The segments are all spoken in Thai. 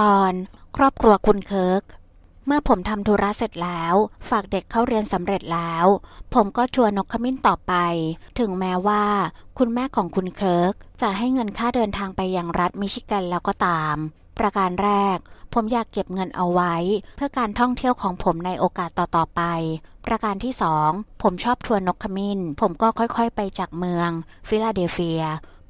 ตอนครอบครัวคุณเคิร์ก เมื่อผมทำธุระเสร็จแล้ว ฝากเด็กเข้าเรียนสำเร็จแล้ว ผมก็ชวนนกขมิ้นต่อไป ถึงแม้ว่า คุณแม่ของคุณเคิร์ก จะให้เงินค่าเดินทางไปยังรัฐมิชิแกนแล้วก็ตาม ประการแรก ผมอยากเก็บเงินเอาไว้ เพื่อการท่องเที่ยวของผมในโอกาสต่อๆไป ประการที่สองผมชอบทัวร์นกขมิ้น ผมก็ค่อยๆ ไปจากเมือง ฟิลาเดลเฟีย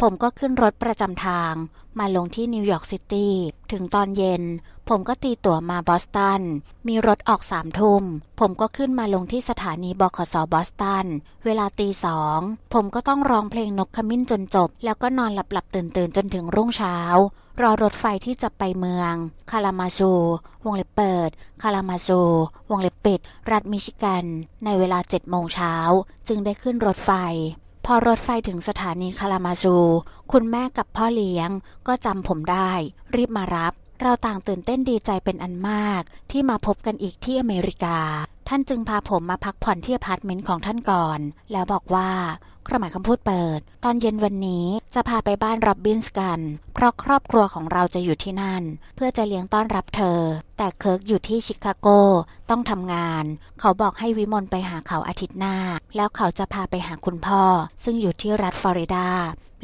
ผมก็ขึ้นรถประจำทาง มาลงที่นิวยอร์กซิตี้ ถึงตอนเย็น ผมก็ตีตั๋วมาบอสตัน มีรถออกสามทุ่ม ผมก็ขึ้นมาลงที่สถานีบขสบอสตัน เวลาตีสอง ผมก็ต้องร้องเพลงนกขมิ้นจนจบ แล้วก็นอนหลับๆตื่นๆจนถึงรุ่งเช้า รอรถไฟที่จะไปเมือง คารามาซู วงเล็บเปิด คารามาซู วงเล็บปิด รัฐมิชิแกน ในเวลา7โมงเช้า จึงได้ขึ้นรถไฟ พอรถไฟถึงสถานีคารามาซู คุณแม่กับพ่อเลี้ยงก็จำผมได้ รีบมารับ เราต่างตื่นเต้นดีใจเป็นอันมาก ที่มาพบกันอีกที่อเมริกา ท่านจึงพาผมมาพักผ่อนที่อพาร์ตเมนต์ของท่านก่อน แล้วบอกว่าเครื่องหมายคำพูดเปิด ตอนเย็นวันนี้จะพาไปบ้านโรบบินส์กัน เพราะครอบครัวของเราจะอยู่ที่นั่น เพื่อจะเลี้ยงต้อนรับเธอ แต่เคิร์กอยู่ที่ชิคาโก ต้องทำงาน เขาบอกให้วิมลไปหาเขาอาทิตย์หน้า แล้วเขาจะพาไปหาคุณพ่อ ซึ่งอยู่ที่รัฐฟลอริดา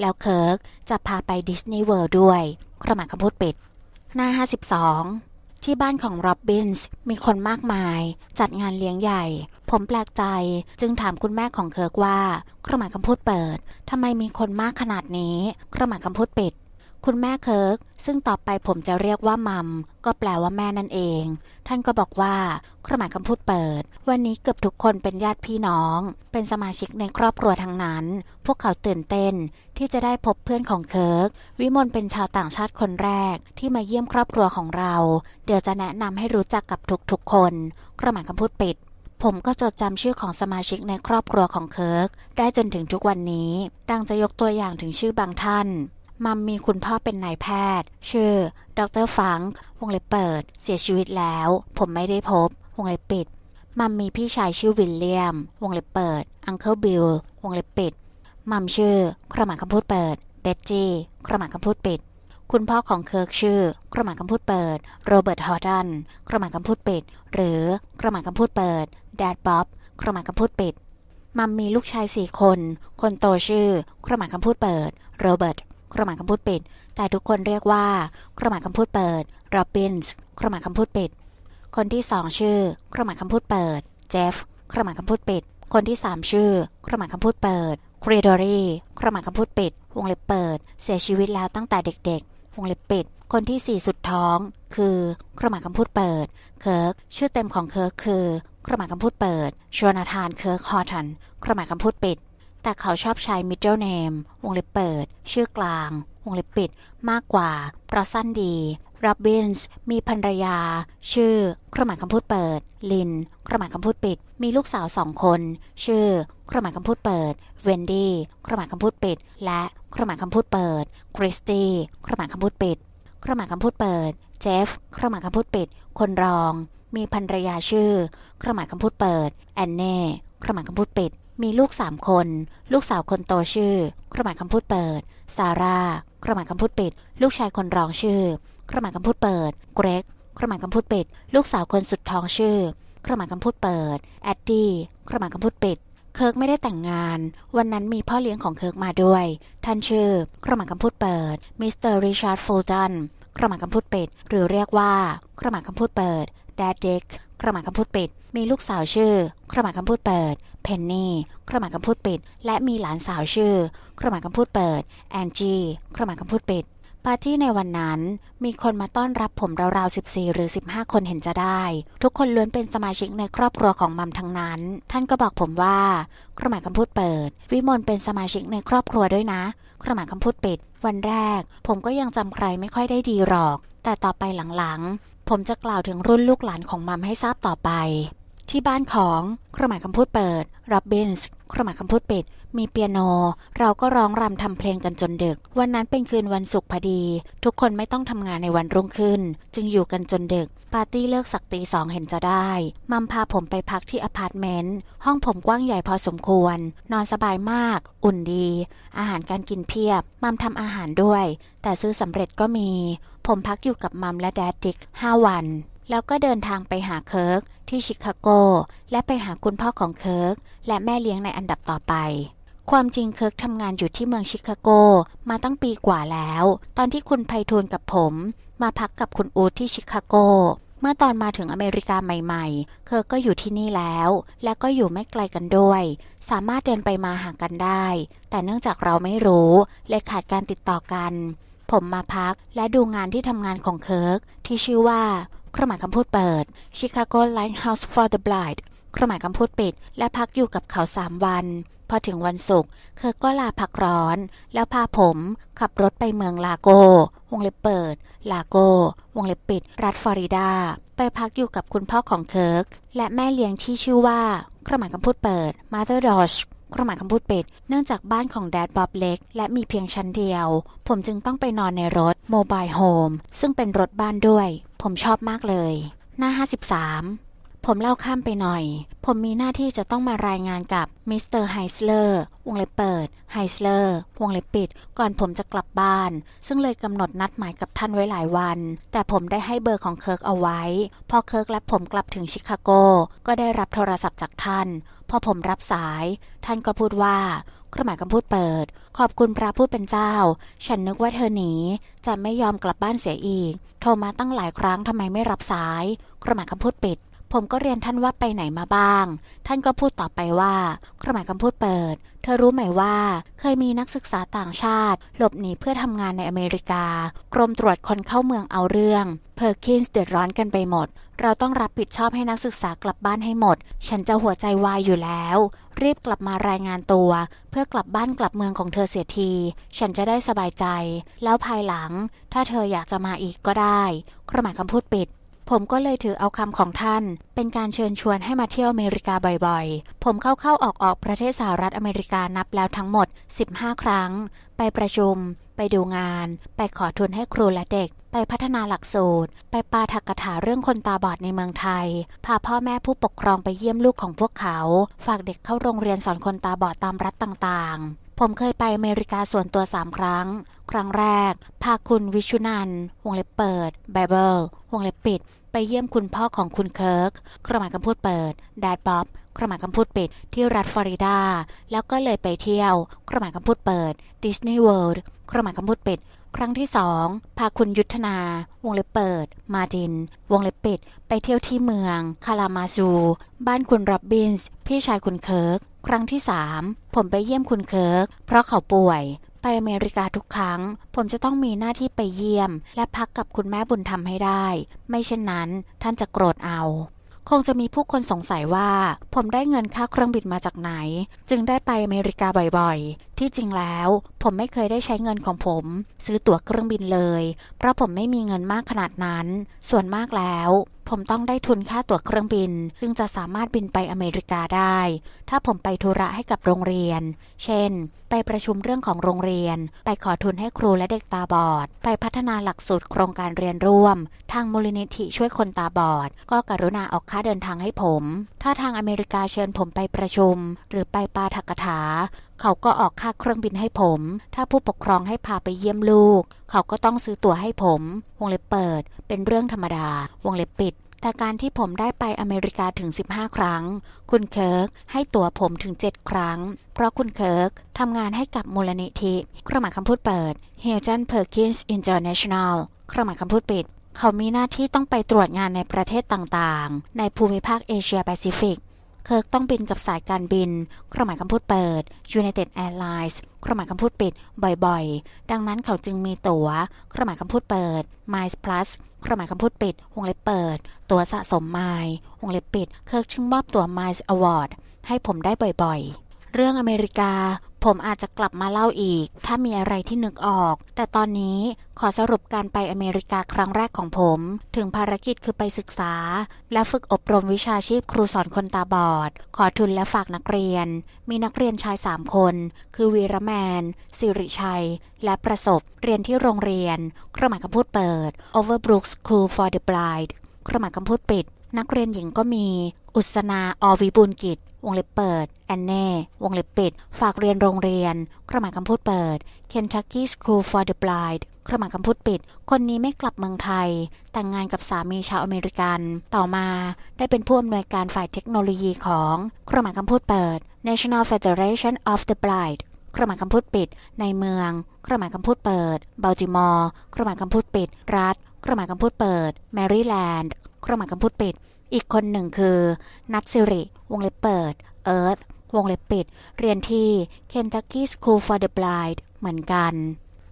แล้วเคิร์กจะพาไปดิสนีย์เวิลด์ด้วยเครื่องหมายคำพูดปิด หน้า 52 ที่บ้านของโรบบินส์มีคนมากมาย จัดงานเลี้ยงใหญ่ ผมแปลกใจจึงถามคุณแม่ของเคิร์กว่า เครื่องหมายคำพูดเปิดทำไมมีคนมากขนาดนี้ เครื่องหมายคำพูดปิด คุณแม่เคิร์กซึ่งต่อไปผมจะเรียกว่ามัมก็แปลว่าแม่นั่นเอง ท่านก็บอกว่าเครื่องหมายคำพูดเปิด วันนี้เกือบทุกคนเป็นญาติพี่น้อง เป็นสมาชิกในครอบครัวทั้งนั้น พวกเขาตื่นเต้นที่จะได้พบเพื่อนของเคิร์กวิมลเป็นชาวต่างชาติคนแรกที่มาเยี่ยมครอบครัวของเรา เดี๋ยวจะแนะนำให้รู้จักกับทุกๆคนเครื่องหมายคำพูดปิดผมก็จดจำชื่อของสมาชิกในครอบครัวของเคิร์กได้จนถึงทุกวันนี้ ดังจะยกตัวอย่างถึงชื่อบางท่าน มัมมีคุณพ่อเป็นนายแพทย์ ชื่อ ดรฟังค์วงเล็บเปิด เสียชีวิตแล้ว ผมไม่ได้พบ วงเล็บปิด มัมมีพี่ชายชื่อวิลเลียม วงเล็บเปิด อังเคิลบิล วงเล็บปิด มัมชื่อเครื่อมาคำพูดเปิด เบจจี้เครื่อมาคำพูดปิด คุณพ่อของเคิร์กชื่อเครื่อมาคำพูดเปิด โรเบิร์ต ฮอร์ตันเครื่อมาคำพูดปิด หรือเครื่อมาคำพูดเปิด แดดบ๊อบเครื่อมาคำพูดปิด มัมมีลูกชายสี่คน คนโตชื่อเครื่อมาคำพูดเปิด โรเบิร์ต เครื่องหมายคำพูดปิด แต่ทุกคนเรียกว่าเครื่องหมายคำพูดเปิดโรบินส์เครื่องหมายคำพูดปิด คนที่สองชื่อเครื่องหมายคำพูดเปิดเจฟเครื่องหมายคำพูดปิด คนที่สามชื่อเครื่องหมายคำพูดเปิดครีดอรี่เครื่องหมายคำพูดปิด วงเล็บเปิด เสียชีวิตแล้วตั้งแต่เด็กๆ วงเล็บปิด คนที่สี่สุดท้อง คือเครื่องหมายคำพูดเปิด เคิร์กชื่อเต็มของเคิร์กคือเครื่องหมายคำพูดเปิดชวนาธานเคิร์กฮอร์ตันเครื่องหมายคำพูดปิด แต่เขาชอบใช้ middle name วงเล็บเปิด ชื่อกลาง วงเล็บปิด มากกว่า เพราะสั้นดีโรบินส์มีภรรยา ชื่อเครื่องหมายคำพูดเปิด ลินเครื่องหมายคำพูดปิด มีลูกสาวสองคน ชื่อเครื่องหมายคำพูดเปิด เวนดี้เครื่องหมายคำพูดปิด และเครื่องหมายคำพูดเปิด คริสตี้เครื่องหมายคำพูดปิด เครื่องหมายคำพูดเปิด เจฟเครื่องหมายคำพูดปิด คนรอง มีภรรยาชื่อเครื่องหมายคำพูดเปิด แอนเน่เครื่องหมายคำพูดปิด มีลูกสามคน ลูกสาวคนโตชื่อ เครื่องหมายคำพูดเปิด ซาร่า เครื่องหมายคำพูดปิด ลูกชายคนรองชื่อ เครื่องหมายคำพูดเปิด เกรก เครื่องหมายคำพูดปิด ลูกสาวคนสุดท้องชื่อ เครื่องหมายคำพูดเปิด แอดดี้ เครื่องหมายคำพูดปิด เคิร์กไม่ได้แต่งงาน วันนั้นมีพ่อเลี้ยงของเคิร์กมาด้วย ท่านชื่อ เครื่องหมายคำพูดเปิด มิสเตอร์ริชาร์ดฟูลตัน เครื่องหมายคำพูดปิด หรือเรียกว่า เครื่องหมายคำพูดเปิด แดดเด็ก เครื่องหมายคำพูดปิด มีลูกสาวชื่อ เครื่องหมายคำพูดเปิด เพนนี่เครื่องหมายคำพูดปิด และมีหลานสาวชื่อ เครื่องหมายคำพูดเปิด แอนจีเครื่องหมายคำพูดปิด ปาร์ตี้ในวันนั้น มีคนมาต้อนรับผมราวๆ 14 หรือ 15 คนเห็นจะได้ ทุกคนล้วนเป็นสมาชิกในครอบครัวของมัมทั้งนั้น ท่านก็บอกผมว่า เครื่องหมายคำพูดเปิด วิมลเป็นสมาชิกในครอบครัวด้วยนะ เครื่องหมายคำพูดปิด วันแรก ผมก็ยังจำใครไม่ค่อยได้ดีหรอก แต่ต่อไปหลังๆ ผมจะกล่าวถึงรุ่นลูกหลานของมัมให้ทราบต่อไป ที่บ้านของเครื่องหมายคำพูดเปิดโรบินส์เครื่องหมายคำพูดปิด มีเปียโน เราก็ร้องรำทำเพลงกันจนดึก วันนั้นเป็นคืนวันศุกร์พอดี ทุกคนไม่ต้องทำงานในวันรุ่งขึ้น จึงอยู่กันจนดึก ปาร์ตี้เลิกสักตีสองเห็นจะได้ มัมพาผมไปพักที่อพาร์ตเมนต์ ห้องผมกว้างใหญ่พอสมควร นอนสบายมาก อุ่นดี อาหารการกินเพียบ มัมทำอาหารด้วย แต่ซื้อสำเร็จก็มี ผมพักอยู่กับมัมและแดดดิกห้าวัน แล้วก็เดินทางไปหาเคิร์กที่ชิคาโก และไปหาคุณพ่อของเคิร์กและแม่เลี้ยงในอันดับต่อไป ความจริงเคิร์กทำงานอยู่ที่เมืองชิคาโก มาตั้งปีกว่าแล้ว ตอนที่คุณไพฑูรย์กับผม มาพักกับคุณอูที่ชิคาโกเมื่อตอนมาถึงอเมริกาใหม่ๆ เคิร์กก็อยู่ที่นี่แล้ว และก็อยู่ไม่ไกลกันด้วย สามารถเดินไปมาหากันได้ แต่เนื่องจากเราไม่รู้ เลยขาดการติดต่อกัน ผมมาพักและดูงานที่ทำงานของเคิร์กที่ชื่อว่าเครื่องหมายคำพูดเปิด Chicago Lighthouse for the Blind เครื่องหมายคำพูดปิด และพักอยู่กับเขาสามวัน พอถึงวันศุกร์เคิร์กก็ลาพักร้อน แล้วพาผมขับรถไปเมืองลาโก วงเล็บเปิด ลาโก วงเล็บปิด รัฐฟลอริดา ไปพักอยู่กับคุณพ่อของเคิร์กและแม่เลี้ยงที่ชื่อว่าเครื่องหมายคำพูดเปิด Mother Dosh เครื่องหมายคำพูดปิด เนื่องจากบ้านของแดดบ๊อบเล็ก และมีเพียงชั้นเดียว ผมจึงต้องไปนอนในรถโมบายโฮมซึ่งเป็นรถบ้านด้วย ผมชอบมากเลย หน้า 53 ผมเล่าข้ามไปหน่อย ผมมีหน้าที่จะต้องมารายงานกับมิสเตอร์ไฮสเลอร์วงเล็บเปิดไฮสเลอร์วงเล็บปิด ก่อนผมจะกลับบ้าน ซึ่งเลยกำหนดนัดหมายกับท่านไว้หลายวัน แต่ผมได้ให้เบอร์ของเคิร์กเอาไว้ พอเคิร์กและผมกลับถึงชิคาโก ก็ได้รับโทรศัพท์จากท่าน พอผมรับสาย ท่านก็พูดว่าเครื่องหมายคำพูดเปิด ขอบคุณพระผู้เป็นเจ้า ฉันนึกว่าเธอหนีจะไม่ยอมกลับบ้านเสียอีก โทรมาตั้งหลายครั้งทำไมไม่รับสายเครื่องหมายคำพูดปิด ผมก็เรียนท่านว่าไปไหนมาบ้าง ท่านก็พูดต่อไปว่าเครื่องหมายคำพูดเปิด เธอรู้ไหมว่า เคยมีนักศึกษาต่างชาติ หลบหนีเพื่อทำงานในอเมริกา กรมตรวจคนเข้าเมืองเอาเรื่อง เพอร์คินส์เดือดร้อนกันไปหมด เราต้องรับผิดชอบให้นักศึกษากลับบ้านให้หมด ฉันจะหัวใจวายอยู่แล้ว รีบกลับมารายงานตัว เพื่อกลับบ้านกลับเมืองของเธอเสียที ฉันจะได้สบายใจ แล้วภายหลัง ถ้าเธออยากจะมาอีกก็ได้เครื่องหมายคำพูดปิด ผมก็เลยถือเอาคำของท่าน เป็นการเชิญชวนให้มาเที่ยวอเมริกาบ่อยๆ ผมเข้าๆออกๆประเทศสหรัฐอเมริกานับแล้วทั้งหมด 15 ครั้ง ไปประชุม ไปดูงาน ไปขอทุนให้ครูและเด็ก ไปพัฒนาหลักสูตร ไปปาถักกถาเรื่องคนตาบอดในเมืองไทย พาพ่อแม่ผู้ปกครองไปเยี่ยมลูกของพวกเขา ฝากเด็กเข้าโรงเรียนสอนคนตาบอดตามรัฐต่างๆ ผมเคยไปอเมริกาส่วนตัว 3 ครั้ง ครั้งแรก พาคุณวิชุนัน วงเล็บเปิด ไบเบิล วงเล็บปิด ไปเยี่ยมคุณพ่อของคุณเคิร์กเครื่องหมายคำพูดเปิดแดดบ๊อบเครื่องหมายคำพูดปิด ที่รัฐฟลอริดา แล้วก็เลยไปเที่ยวเครื่องหมายคำพูดเปิด ดิสนีย์เวิลด์เครื่องหมายคำพูดปิด ครั้งที่สองพาคุณยุทธนา วงเล็บเปิด มาดิน วงเล็บปิด ไปเที่ยวที่เมือง คารามาซู บ้านคุณโรบบินส์ พี่ชายคุณเคิร์ก ครั้งที่สามผมไปเยี่ยมคุณเคิร์กเพราะเขาป่วย ไปอเมริกาทุกครั้ง ผมจะต้องมีหน้าที่ไปเยี่ยม และพักกับคุณแม่บุญธรรมให้ได้ ไม่เช่นนั้นท่านจะโกรธเอา คงจะมีผู้คนสงสัยว่า ผมได้เงินค่าเครื่องบินมาจากไหน จึงได้ไปอเมริกาบ่อยๆ ที่จริงแล้ว ผมไม่เคยได้ใช้เงินของผม ซื้อตั๋วเครื่องบินเลย เพราะผมไม่มีเงินมากขนาดนั้น ส่วนมากแล้ว ผมต้องได้ทุนค่าตั๋วเครื่องบินจึงจะสามารถบินไปอเมริกาได้ ถ้าผมไปธุระให้กับโรงเรียน เช่น ไปประชุมเรื่องของโรงเรียน ไปขอทุนให้ครูและเด็กตาบอด ไปพัฒนาหลักสูตรโครงการเรียนร่วม ทางมูลนิธิช่วยคนตาบอด ก็กรุณาออกค่าเดินทางให้ผม ถ้าทางอเมริกาเชิญผมไปประชุม หรือไปปาถักถา เขาก็ออกค่าเครื่องบินให้ผม ถ้าผู้ปกครองให้พาไปเยี่ยมลูก เขาก็ต้องซื้อตั๋วให้ผม วงเล็บเปิด เป็นเรื่องธรรมดา วงเล็บปิด แต่การที่ผมได้ไปอเมริกาถึง 15 ครั้ง คุณเคิร์กให้ตั๋วผมถึง 7 ครั้ง เพราะคุณเคิร์กทำงานให้กับมูลนิธิเครื่องหมายคำพูดเปิด h i l t o n Perkins International เครื่องหมายคำพูดปิด เขามีหน้าที่ต้องไปตรวจงานในประเทศต่างๆ ในภูมิภาคเอเชียแปซิฟิก เคิร์กต้องบินกับสายการบิน เครื่องหมายคำพูดเปิด United Airlines เครื่องหมายคำพูดปิด บ่อยๆ ดังนั้นเขาจึงมีตั๋ว เครื่องหมายคำพูดเปิด Miles Plus เครื่องหมายคำพูดปิด วงเล็บเปิด ตั๋วสะสมไมล์วงเล็บปิด เคิร์กจึงมอบตั๋ว Miles Award ให้ผมได้บ่อยๆ เรื่องอเมริกา ผมอาจจะกลับมาเล่าอีก ถ้ามีอะไรที่นึกออก แต่ตอนนี้ขอสรุปการไปอเมริกาครั้งแรกของผม ถึงภารกิจคือไปศึกษา และฝึกอบรมวิชาชีพครูสอนคนตาบอด ขอทุนและฝากนักเรียน มีนักเรียนชาย3คน คือวีระแมน สิริชัย และประสบ เรียนที่โรงเรียน เครื่องหมายคำพูดเปิด Overbrook School for the Blind เครื่องหมายคำพูดปิด นักเรียนหญิงก็มี อุศนา อวิบูลกิจ วงเล็บเปิด แอนเน่ วงเล็บปิด ฝากเรียนโรงเรียน เครื่องหมายคำพูดเปิด Kentucky School for the Blind เครื่องหมายคำพูดปิด คนนี้ไม่กลับเมืองไทย แต่งงานกับสามีชาวอเมริกัน ต่อมาได้เป็นผู้อำนวยการฝ่ายเทคโนโลยีของ เครื่องหมายคำพูดเปิด National Federation of the Blind เครื่องหมายคำพูดปิด ในเมือง เครื่องหมายคำพูดเปิด บัลติมอร์ เครื่องหมายคำพูดปิด รัฐ เครื่องหมายคำพูดเปิด แมริแลนด์ รื่องหมาคำพูดปิด อีกคนหนึ่งคือ นัทสิริ วงเล็บเปิด เอิร์ธวงเล็บปิด เรียนที่ Kentucky School for the Blind เหมือนกัน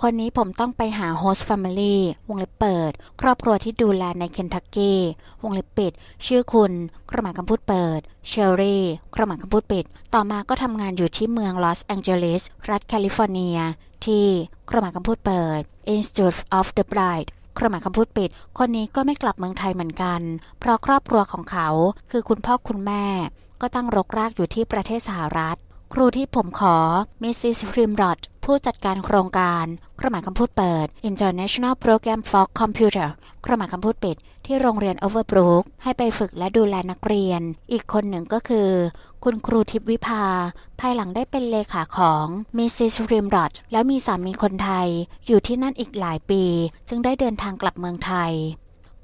คนนี้ผมต้องไปหา host family วงเล็บเปิด ครอบครัวที่ดูแลในเคนทักกี้วงเล็บปิด ชื่อคุณเครื่องหมาคำพูดเปิดเชอรี่เครื่องหมาคำพูดปิด ต่อมาก็ทำงานอยู่ที่เมืองลอสแองเจลิสรัฐแคลิฟอร์เนีย ที่เครื่องหมาคำพูดเปิด Institute of the Blind เครื่องหมายคำพูดปิด คนนี้ก็ไม่กลับเมืองไทยเหมือนกัน เพราะครอบครัวของเขา คือคุณพ่อคุณแม่ ก็ตั้งรกรากอยู่ที่ประเทศสหรัฐ ครูที่ผมขอมิสซิสริมรอด ผู้จัดการโครงการเครื่องหมายคำพูดเปิด International Program for Computer เครื่องหมายคำพูดปิด ที่โรงเรียน Overbrook ให้ไปฝึกและดูแลนักเรียน อีกคนหนึ่งก็คือ คุณครูทิพย์วิภา ภายหลังได้เป็นเลขาของมิสซิสพริมรอดแล้วมีสามีคนไทย อยู่ที่นั่นอีกหลายปี จึงได้เดินทางกลับเมืองไทย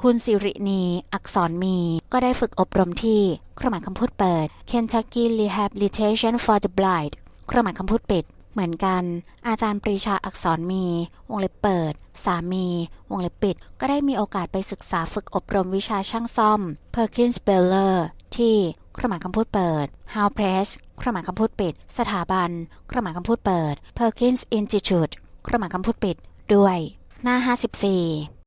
คุณสิรินี อักษรมี ก็ได้ฝึกอบรมที่ เครื่องหมายคำพูดเปิด Kentucky Rehabilitation for the Blind เครื่องหมายคำพูดปิด เหมือนกัน อาจารย์ปรีชาอักษรมี วงเล็บเปิด สามี วงเล็บปิด ก็ได้มีโอกาสไปศึกษาฝึกอบรมวิชาช่างซ่อม Perkins Beller ที่เครื่องหมายคำพูดเปิด How Press เครื่องหมายคำพูดปิด สถาบัน เครื่องหมายคำพูดเปิด Perkins Institute เครื่องหมายคำพูดปิดด้วย หน้า 54